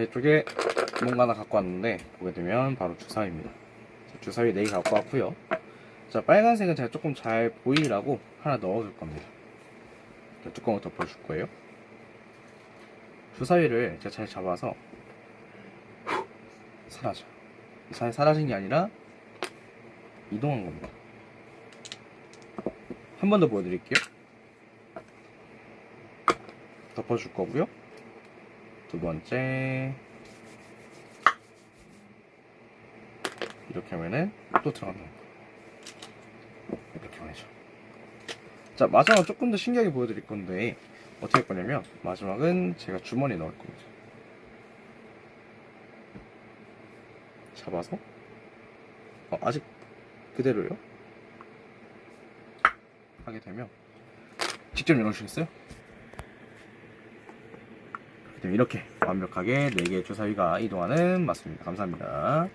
자, 이쪽에 뭔가 하나 갖고 왔는데 보게 되면 바로 주사위입니다. 자, 주사위 4개 갖고 왔고요. 자, 빨간색은 제가 조금 잘 보이라고 하나 넣어줄 겁니다. 자, 뚜껑을 덮어줄 거예요. 주사위를 제가 잘 잡아서 후, 사라져. 잘 사라진 게 아니라 이동한 겁니다. 한 번 더 보여드릴게요. 덮어줄 거고요. 두 번째 이렇게 하면은 또 들어간다. 이렇게 하죠. 자 마지막 조금 더 신기하게 보여드릴 건데 어떻게 할 거냐면 마지막은 제가 주머니에 넣을 겁니다. 잡아서 어, 아직 그대로요. 하게 되면 직접 열어주시겠어요? 이렇게 완벽하게 4개의 주사위가 이동하는 맞습니다. 감사합니다.